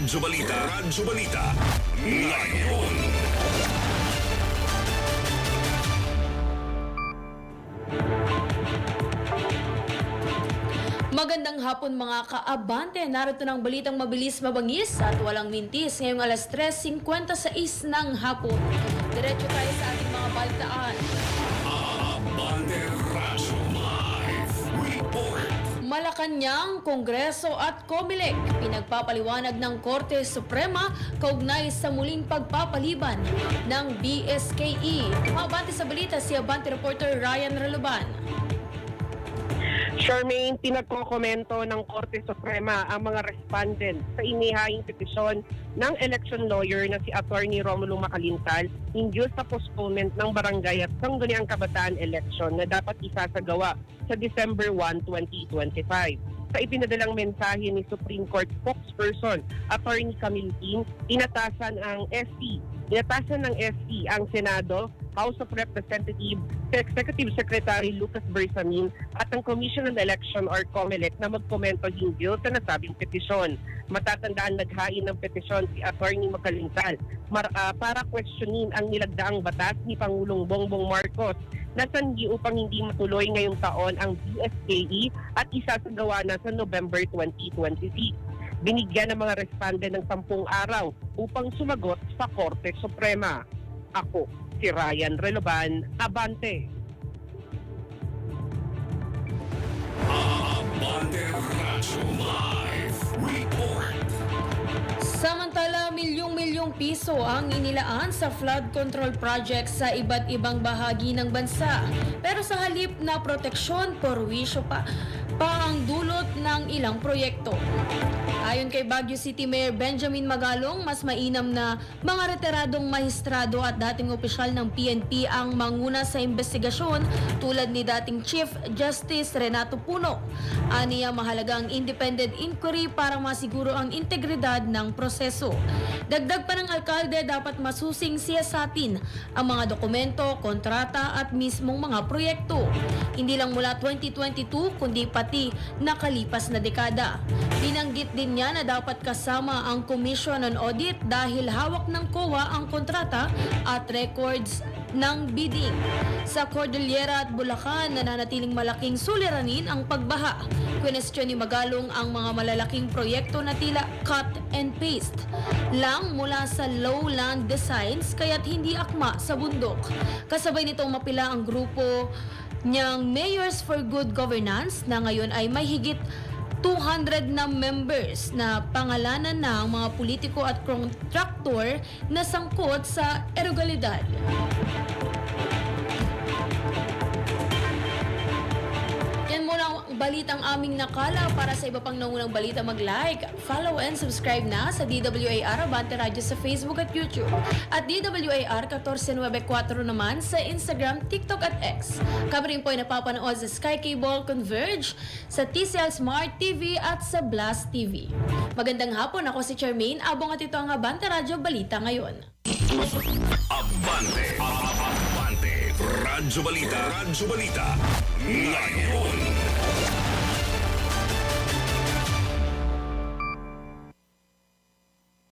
Radyo Balita, Radyo Balita, ngayon. Magandang hapon mga kaabante. Narito ng balitang mabilis mabangis at walang mintis ngayong alas 3.56 ng hapon. Diretso tayo sa ating mga balitaan. Abante Radyo Live Report. Malacanang, Kongreso at Comelec pinagpapaliwanag ng Korte Suprema kaugnay sa muling pagpapaliban ng BSKE. Mabante sa balita si Abante reporter Ryan Reluban. Charmaine, pinagkokomento ng Korte Suprema ang mga respondent sa inihahing petisyon ng election lawyer na si Attorney Romulo Macalintal hinggil sa postponement ng barangay at sangguniang kabataan election na dapat isasagawa sa December 1, 2025. Sa ipinadalang mensahe ni Supreme Court spokesperson, Attorney Camille Tin, inatasan ang SC Inatasan ng SC ang Senado, House of Representatives, Executive Secretary Lucas Bersamin at ang Commission on Election or COMELEC na magkomento hinggil sa nasabing petisyon. Matatandaan naghain ng petisyon si Attorney Makalintal mar- ah, para questionin ang nilagdaang batas ni Pangulong Bongbong Marcos na sanhi upang hindi matuloy ngayong taon ang BSKE at isasagawa na sa November 2026 binigyan ng mga respondent ng sampung araw upang sumagot sa Korte Suprema. Ako, si Ryan Reloban, Abante. Abante Radyo Live Report. Samantala, milyong-milyong piso ang inilaan sa flood control project sa iba't ibang bahagi ng bansa. Pero sa halip na proteksyon, porwisyo pa, pa ang dulot ng ilang proyekto. Ayon kay Baguio City Mayor Benjamin Magalong, mas mainam na mga retiradong mahistrado at dating opisyal ng PNP ang manguna sa investigasyon tulad ni dating Chief Justice Renato Puno. Aniya mahalaga ang independent inquiry para masiguro ang integridad ng proseso. Dagdag pa ng alkalde dapat masusing siyasatin ang mga dokumento, kontrata at mismong mga proyekto. Hindi lang mula 2022 kundi pati nakalipas na dekada. Binanggit din niya na dapat kasama ang Commission on Audit dahil hawak ng COA ang kontrata at records ng bidding. Sa Cordillera at Bulacan, nananatiling malaking suliranin ang pagbaha. Question ni Magalong ang mga malalaking proyekto na tila cut and paste lang mula sa lowland designs kaya't hindi akma sa bundok. Kasabay nitong mapila ang grupo niyang Mayors for Good Governance na ngayon ay may higit 200 na members na pangalanan na ang mga politiko at kontraktor na sangkot sa erogalidad. Balitang aming nakala. Para sa iba pang nangunang balita mag-like, follow and subscribe na sa DWAR Abante Radio sa Facebook at YouTube. At DWAR 1494 naman sa Instagram, TikTok at X. Kami rin po ay napapanood sa Sky Cable Converge, sa TCL Smart TV at sa Blast TV. Magandang hapon, ako si Charmaine. Abong at ito ang Abante Radio Balita ngayon. Abante, Abante, Radyo Balita, Radyo Balita, ngayon.